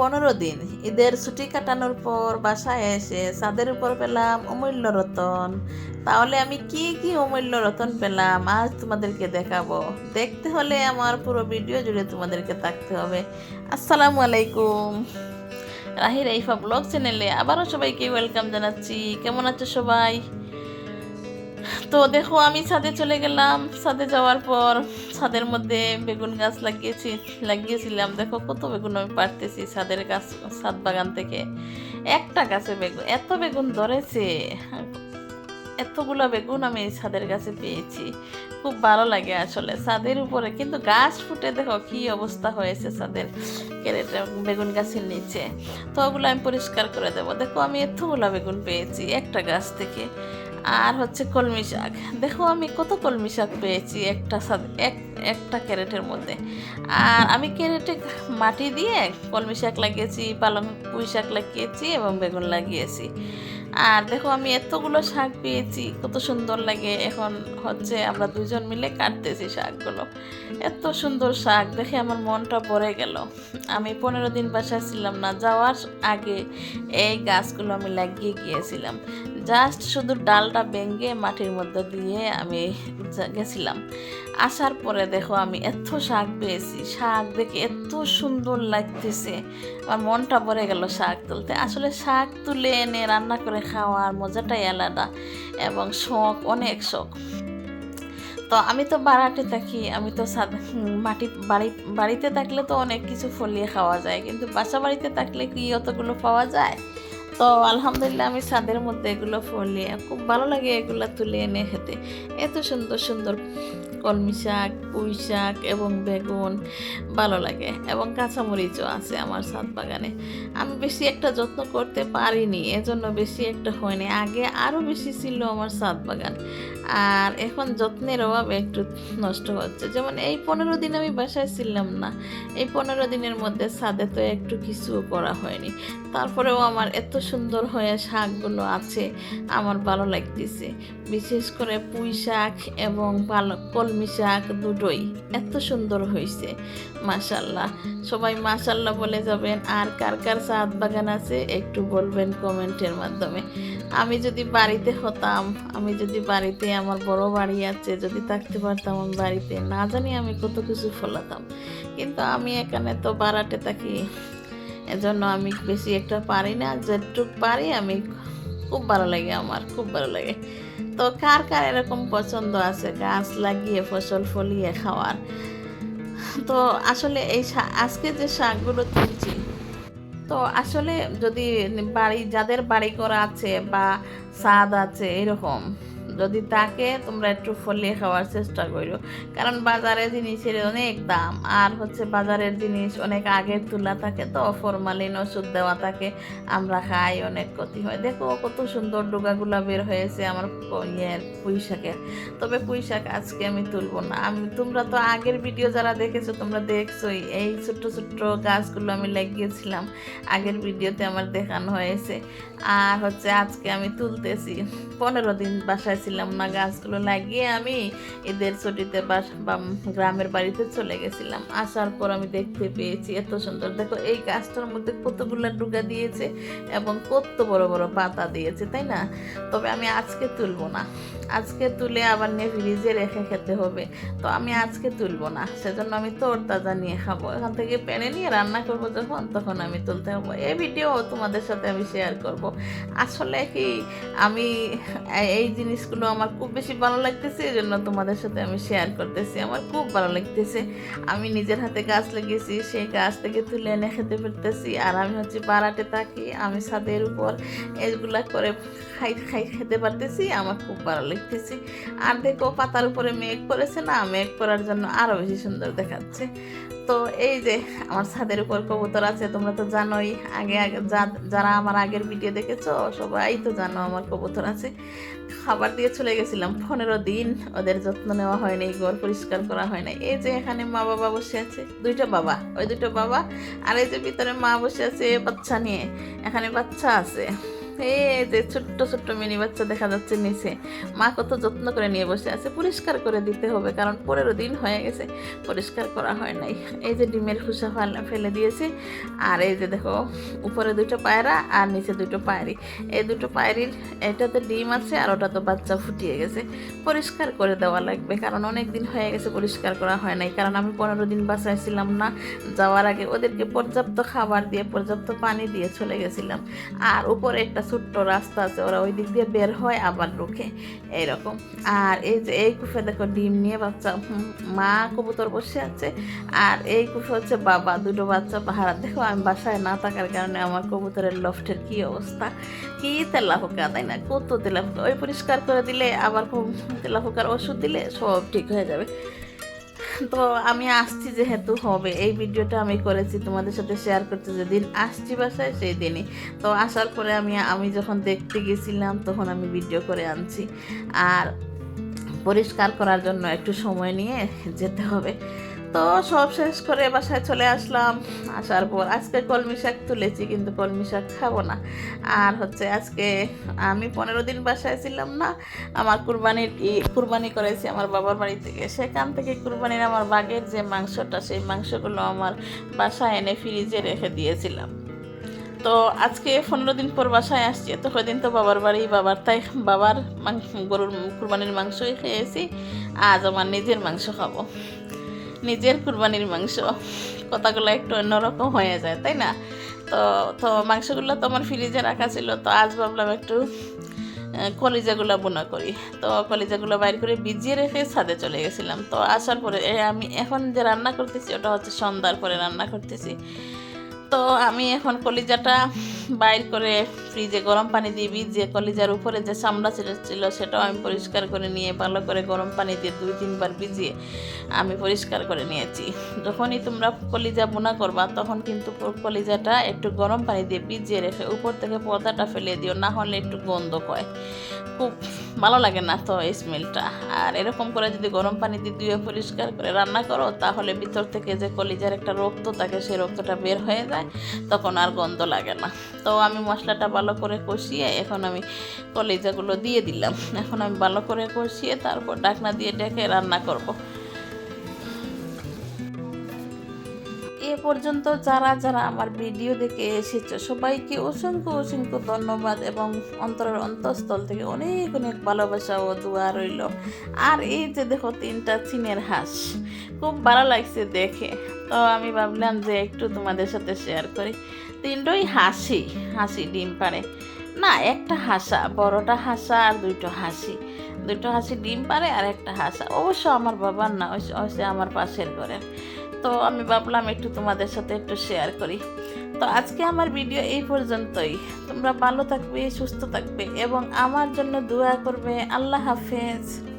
পনেরো দিন। ঈদের ছুটি কাটানোর পর বাসায় এসে ছাদের উপর পেলাম অমূল্য রতন। তাহলে আমি কি কি অমূল্য রতন পেলাম? আজ তোমাদেরকে দেখাবো। দেখতে হলে আমার পুরো ভিডিও জুড়ে তোমাদেরকে থাকতে হবে। আসসালামু আলাইকুম। রাহির এইফা ব্লগ চ্যানেলে আবারও সবাইকে ওয়েলকাম জানাচ্ছি। কেমন আছো সবাই? তো দেখো, আমি ছাদে চলে গেলাম। ছাদে যাওয়ার পর ছাদের মধ্যে বেগুন গাছ লাগিয়েছি, লাগিয়েছিলাম। দেখো, কত বেগুন আমি পারতেছি ছাদের গাছ, ছাদ বাগান থেকে। একটা গাছে বেগুন, এত বেগুন ধরেছে। এতগুলো বেগুন আমি ছাদের গাছে পেয়েছি। খুব ভালো লাগে আসলে ছাদের উপরে। কিন্তু গাছ ফুটে দেখো কি অবস্থা হয়েছে ছাদের বেগুন গাছের নিচে। তো ওগুলো আমি পরিষ্কার করে দেবো। দেখো, আমি এতগুলো বেগুন পেয়েছি একটা গাছ থেকে। আর হচ্ছে কলমি শাক। দেখো আমি কত কলমি শাক পেয়েছি একটা এক, একটা ক্যারেটের মধ্যে। আর আমি ক্যারেটে মাটি দিয়ে কলমি শাক লাগিয়েছি, পালং পুঁই শাক লাগিয়েছি এবং বেগুন লাগিয়েছি। আর দেখো আমি এতগুলো শাক পেয়েছি, কত সুন্দর লাগে। এখন হচ্ছে আমরা দুজন মিলে কাটতেছি শাকগুলো। এত সুন্দর শাক, দেখে আমার মনটা ভরে গেল। আমি পনেরো দিন বাসায় ছিলাম না, যাওয়ার আগে এই গাছগুলো আমি লাগিয়ে গিয়েছিলাম। জাস্ট শুধু ডালটা ভেঙে মাটির মধ্যে দিয়ে আমি গেছিলাম। আসার পরে দেখো আমি এত শাক পেয়েছি, শাক দেখে এত সুন্দর লাগতেছে। আমার মনটা ভরে গেল শাক তুলতে। আসলে শাক তুলে এনে রান্না করে খাওয়ার মজাটাই আলাদা এবং শখ, অনেক শখ। তো আমি তো বাড়াতে থাকি, আমি তো মাটি, বাড়ি, বাড়িতে থাকলে তো অনেক কিছু ফলিয়ে খাওয়া যায়, কিন্তু বাসা বাড়িতে থাকলে কি অতগুলো পাওয়া যায়? তো আলহামদুলিল্লাহ আমি ছাদের মধ্যে এগুলো ফলিয়ে, খুব ভালো লাগে এগুলো তুলে এনে খেতে। এত সুন্দর সুন্দর কলমি শাক, পুঁই শাক এবং বেগুন ভালো লাগে এবং কাঁচামরিচও আছে আমার ছাদ বাগানে। আমি বেশি একটা যত্ন করতে পারিনি, এজন্য বেশি একটা হয়নি। আগে আরও বেশি ছিল আমার ছাদ বাগান। আর এখন যত্নের অভাবে একটু নষ্ট হচ্ছে। যেমন এই পনেরো দিন আমি বাসায় ছিলাম না, এই পনেরো দিনের মধ্যে ছাদে তো একটু কিছু করা হয়নি। তারপরেও আমার এত সুন্দর হয়ে শাকগুলো আছে, আমার ভালো লাগতেছে। বিশেষ করে পুঁই শাক এবং পালক কলমি শাক দুটোই এত সুন্দর হয়েছে মাশাল্লাহ। সবাই মাশাল্লাহ বলে যাবেন, আর কার কার ছাদ বাগান আছে একটু বলবেন কমেন্টের মাধ্যমে। আমি যদি বাড়িতে হতাম, আমি যদি বাড়িতে আমার বড় বাড়ি আছে, যদি থাকতে পারতাম আমি বাড়িতে, না জানি আমি কত কিছু ফলাতাম। কিন্তু আমি এখানে তো বাড়াতে থাকি, এজন্য আমি বেশি একটা পারি না, যেটুক পারি আমি খুব ভালো লাগে আমার, খুব ভালো লাগে। তো কার কার এরকম পছন্দ আছে? গাছ লাগিয়ে, ফসল ফলিয়ে খাওয়ার? তো আসলে এই আজকে যে শাকগুলো তুলছি, তো আসলে যদি বাড়ি, যাদের বাড়ি করা আছে বা ছাদ আছে, এরকম যদি থাকে, তোমরা একটু ফলিয়ে খাওয়ার চেষ্টা করো। কারণ বাজারে জিনিসের অনেক দাম। আর হচ্ছে বাজারের জিনিস অনেক আগের তুলা থাকে তো ফরমালিন ওষুধ দেওয়া থাকে। আমরা খাই, অনেক ক্ষতি হয়। দেখো, কত সুন্দর ডোগাগুলা বের হয়েছে আমার ইয়ের পুঁই শাকের তবে পুঁই শাক আজকে আমি তুলবো না। আমি, তোমরা তো আগের ভিডিও যারা দেখেছ, তোমরা দেখছোই। এই ছোট্ট ছোট্ট গাছগুলো আমি লাগিয়েছিলাম। আগের ভিডিওতে আমার দেখানো হয়েছে। আর হচ্ছে আজকে আমি তুলতেছি। পনেরো দিন বাসায় ছিলাম না, গাছগুলো লাগিয়ে আমি ঈদের ছুটিতে বা গ্রামের বাড়িতে চলে গেছিলাম। আসার পর আমি দেখতে পেয়েছি এত সুন্দর। দেখো, এই গাছটার মধ্যে কতগুলো ডুগা দিয়েছে এবং কত বড় বড় পাতা দিয়েছে, তাই না? তবে আমি আজকে তুলবো না। আজকে তুলে আবার নিয়ে ফ্রিজে রেখে খেতে হবে। তো আমি আজকে তুলবো না, সেজন্য আমি তোর তাজা নিয়ে খাব। এখান থেকে পেনে নিয়ে রান্না করব যখন, তখন আমি তুলতে হব। এই ভিডিও তোমাদের সাথে আমি শেয়ার করব। আসলে কি আমি এই এই জিনিসগুলো আমার খুব বেশি ভালো লাগতেছে এই জন্য তোমাদের সাথে আমি শেয়ার করতেছি। আমার খুব ভালো লাগতেছে। আমি নিজের হাতে গাছ লাগিয়েছি, সেই গাছ থেকে তুলে এনে খেতে পারতেছি আর আমি হচ্ছে বাড়াতে থাকি, আমি ছাদের উপর এগুলা করে খাই খাই, খেতে পারতেছি। আমার খুব ভালো লাগতেছে। আর দেখো, পাতার উপরে মেঘ পড়েছে না, মেঘ পড়ার জন্য আরও বেশি সুন্দর দেখাচ্ছে। তো এই যে আমার ছাদের উপর কবুতর আছে, তোমরা তো জানোই, আগে আগে যারা আমার আগের ভিডিও দেখেছ, সবাই তো জানো আমার কবুতর আছে। খাবার দিয়ে চলে গেছিলাম পনেরো দিন, ওদের যত্ন নেওয়া হয়নি, ঘর পরিষ্কার করা হয় না এই যে এখানে মা বাবা বসে আছে, দুইটা বাবা, ওই দুটো বাবা, আর এই যে ভিতরে মা বসে আছে বাচ্চা নিয়ে, এখানে বাচ্চা আছে। এই যে ছোট্ট ছোট্ট মিনি বাচ্চা দেখা যাচ্ছে নিচে। মা কত যত্ন করে নিয়ে বসে আছে। পরিষ্কার করে দিতে হবে, কারণ পনেরো দিন হয়ে গেছে, পরিষ্কার করা হয় নাই। এই যে ডিমের খোসা ফেলে দিয়েছি, আর এই যে দেখো, উপরে দুটো পায়রা আর নিচে দুটো পায়রি। এই দুটো পায়রির, এটাতে ডিম আছে আর ওটা তো বাচ্চা ফুটিয়ে গেছে। পরিষ্কার করে দেওয়া লাগবে, কারণ অনেক দিন হয়ে গেছে পরিষ্কার করা হয় নাই। কারণ আমি পনেরো দিন বাসায় ছিলাম না, যাওয়ার আগে ওদেরকে পর্যাপ্ত খাবার দিয়ে, পর্যাপ্ত পানি দিয়ে চলে গেছিলাম। আর উপরে একটা ছোট্ট রাস্তা আছে, ওরা ওই দিক দিয়ে বের হয় আবার ঢুকে এইরকম আর এই যে এই কুফে দেখো, ডিম নিয়ে বাচ্চা মা কবুতর বসে আছে, আর এই কুফে হচ্ছে বাবা, দুটো বাচ্চা পাহারা। দেখো, আমি বাসায় না থাকার কারণে আমার কবুতরের লফটের কি অবস্থা? কি তেলাফোকা তাই না? কত তেলাফোকা ওই পরিষ্কার করে দিলে আবার তেলাফোকার ওষুধ দিলে সব ঠিক হয়ে যাবে। তো আমি আসছি যেহেতু হবে। এই ভিডিওটা আমি করেছি তোমাদের সাথে শেয়ার করতে যেদিন আসছি বাসায় সেই দিনই। তো আসার পরে আমি আমি যখন দেখতে গেছিলাম তখন আমি ভিডিও করে আনছি। আর পরিষ্কার করার জন্য একটু সময় নিয়ে যেতে হবে। তো সব শেষ করে বাসায় চলে আসলাম। আসার পর আজকে কলমি শাক তুলেছি, কিন্তু কলমি শাক খাব না। আর হচ্ছে আজকে আমি পনেরো দিন বাসায় ছিলাম না। আমার কুরবানির কুরবানি করেছি আমার বাবার বাড়ি থেকে। সেখান থেকে কুরবানির আমার বাঘের যে মাংসটা, সেই মাংসগুলো আমার বাসায় এনে ফ্রিজে রেখে দিয়েছিলাম। তো আজকে পনেরো দিন পর বাসায় আসছি। তো কদিন তো বাবার বাড়ি, বাবার তাই বাবার মাংস গরুর কুরবানির মাংসই খেয়েছি। আজ আমার নিজের মাংস খাব। নিজের কুরবানির মাংস। কথাগুলো একটু অন্যরকম হয়ে যায়, তাই না? তো তো মাংসগুলো তো আমার ফ্রিজে রাখা ছিল, তো আজ ভাবলাম একটু কলিজাগুলো বোনা করি। তো কলিজাগুলো বাইর করে ভিজিয়ে রেখে ছাদে চলে গেছিলাম। তো আসার পরে আমি এখন যে রান্না করতেছি, ওটা হচ্ছে সন্ধ্যার পরে রান্না করতেছি। তো আমি এখন কলিজাটা বাইর করে ফ্রিজে গরম পানি দিয়ে ভিজিয়ে কলিজার উপরে যে চামড়া ছিল সেটাও আমি পরিষ্কার করে নিয়ে ভালো করে গরম পানি দিয়ে দুই তিনবার ভিজিয়ে আমি পরিষ্কার করে নিয়েছি। যখনই তোমরা কলিজা বোনা করবা, তখন কিন্তু কলিজাটা একটু গরম পানি দিয়ে ভিজিয়ে রেখে উপর থেকে পর্দাটা ফেলে দিও, না হলে একটু গন্ধ কয়। খুব ভালো লাগে না তো এই স্মেলটা। আর এরকম করে যদি গরম পানি দিয়ে ধুয়ে পরিষ্কার করে রান্না করো, তাহলে ভিতর থেকে যে কলিজার একটা রক্ত থাকে, সেই রক্তটা বের হয়ে যায়, তখন আর গন্ধ লাগে না। তো আমি মশলাটা ভালো করে কষিয়ে এখন আমি কলিজাগুলো দিয়ে দিলাম। এখন আমি ভালো করে কষিয়ে তারপর ডাকনা দিয়ে ডেকে রান্না করব। এ পর্যন্ত যারা যারা আমার ভিডিও দেখে এসেছ, সবাইকে অসংখ্য অসংখ্য ধন্যবাদ এবং অন্তরের অন্তঃস্থল থেকে অনেক অনেক ভালোবাসা ও দোয়া রইল। আর এই যে দেখো তিনটা চীনের হাঁস, খুব ভালো লাগছে দেখে। তো আমি ভাবলাম যে একটু তোমাদের সাথে শেয়ার করি। তিনটোই হাসি হাসি ডিম পারে না, একটা হাসা, বড়টা হাসা আর দুইটো হাসি। দুটো হাসি ডিম পারে আর একটা হাসা। অবশ্য আমার বাবার না, ওই আমার পাশের ঘরের। তো আমি ভাবলাম একটু তোমাদের সাথে একটু শেয়ার করি। তো আজকে আমার ভিডিও এই পর্যন্তই। তোমরা ভালো থাকবে, সুস্থ থাকবে এবং আমার জন্য দোয়া করবে। আল্লাহ হাফেজ।